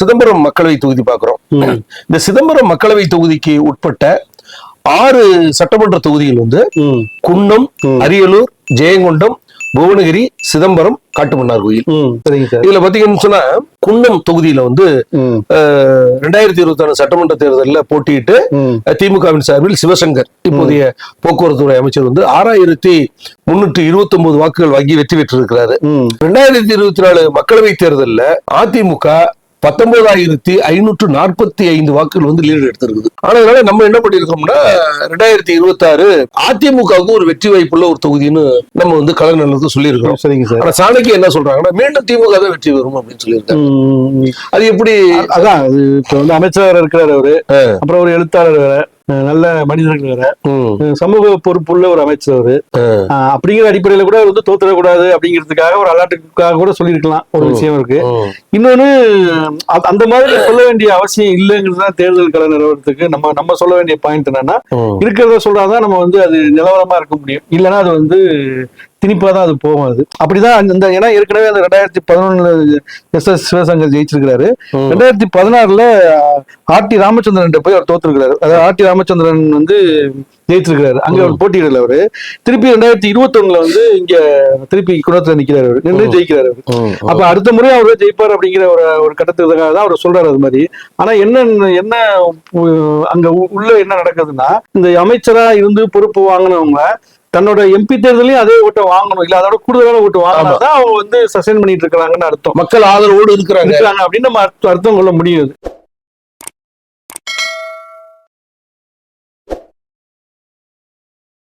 சிதம்பரம் மக்களவை தொகுதி பார்க்கிறோம் ம். இந்த சிதம்பரம் மக்களவை தொகுதிக்கு உட்பட்ட ஆறு சட்டமன்ற தொகுதிகள் வந்து. குன்னம் அரியலூர் ஜெயங்கொண்டம் புவனகிரி சிதம்பரம் காட்டுமன்னார் கோயில். இதுல பாத்தீங்கன்னு சொன்னா குன்னம் தொகுதியில வந்து ரெண்டாயிரத்தி இருபத்தி ஆறு சட்டமன்ற தேர்தலில் போட்டியிட்டு திமுகவின் சார்பில் சிவசங்கர் இப்போதைய போக்குவரத்து துறை அமைச்சர் வந்து ஆறாயிரத்தி முன்னூற்றி இருபத்தி ஒன்பது வாக்குகள் வாங்கி வெற்றி பெற்றிருக்கிறாரு. ரெண்டாயிரத்தி இருபத்தி நாலு மக்களவை தேர்தல்ல அதிமுக பத்தொன்பதாயிரத்தி ஐநூற்று நாற்பத்தி ஐந்து வாக்குகள் வந்து லீடு எடுத்திருக்குது. ஆனா இதனால நம்ம என்ன பண்ணிருக்கோம்னா ரெண்டாயிரத்தி இருபத்தி ஆறு அதிமுகவுக்கு ஒரு வெற்றி வாய்ப்புள்ள ஒரு தொகுதின்னு நம்ம வந்து கலைஞர்களுக்கு சொல்லியிருக்கிறோம். சரிங்க சார். ஆனா சாணக்கிய என்ன சொல்றாங்கன்னா மீண்டும் திமுக தான் வெற்றி வரும் அப்படின்னு சொல்லியிருக்காங்க. அது எப்படி? அதான் அது இப்ப வந்து அமைச்சர் இருக்கிறார் அவரு. அப்புறம் ஒரு எழுத்தாளர் வேற. நல்ல மனிதர்கள் வேற. சமூக பொறுப்புள்ள ஒரு அமைச்சர் அப்படிங்கிற அடிப்படையில கூட வந்து தோத்துடக்கூடாது அப்படிங்கிறதுக்காக ஒரு அலாட்டுக்காக கூட சொல்லியிருக்கலாம். ஒரு விஷயம் இருக்கு. இன்னொன்னு அந்த மாதிரி சொல்ல வேண்டிய அவசியம் இல்லைங்கிறது தான் தேர்தல் கள நிலவரத்துக்கு நம்ம நம்ம சொல்ல வேண்டிய பாயிண்ட் என்னன்னா. இருக்கிறத சொல்றாதான் நம்ம வந்து அது நிலவரமா இருக்க முடியும். இல்லைன்னா அது வந்து திணிப்பா தான் அது போகும் அது. அப்படிதான் அந்த- ஏன்னா ஏற்கனவே அந்த ரெண்டாயிரத்தி பதினொன்னுல எஸ் எஸ் சிவசங்கர் ஜெயிச்சிருக்கிறாரு. ரெண்டாயிரத்தி பதினாறுல ஆர்டி ராமச்சந்திரன் போய் அவர் தோத்துருக்கிறாரு. அதாவது ஆர்டி ராமச்சந்திரன் வந்து ஜெயிச்சிருக்கிறாரு. அங்க அவர் போட்டியிடல அவரு. திருப்பி ரெண்டாயிரத்தி இருபத்தி வந்து இங்க திருப்பி குணத்துல நிக்கிறாரு அவரு. நின்று ஜெயிக்கிறாரு அவரு. அப்ப அடுத்த முறை அவர் ஜெயிப்பார் அப்படிங்கிற ஒரு ஒரு கட்டத்துக்காக தான் அவர் சொல்றாரு அது மாதிரி. ஆனா என்ன என்ன அங்க உள்ள என்ன நடக்குதுன்னா இந்த அமைச்சரா இருந்து பொறுப்பு வாங்கினவங்க தன்னோட எம்பி தேர்தலையும் அதே ஓட்டை வாங்கணும். இல்ல அதோட கூடுதலான ஓட்டு வாங்கினா தான் அவங்க வந்து சஸ்டைன் பண்ணிட்டு இருக்காங்கன்னு அர்த்தம். மக்கள் ஆதரவோடு இருக்கிறாங்க அப்படின்னு நம்ம அர்த்தம் அர்த்தம் கொள்ள முடியுது.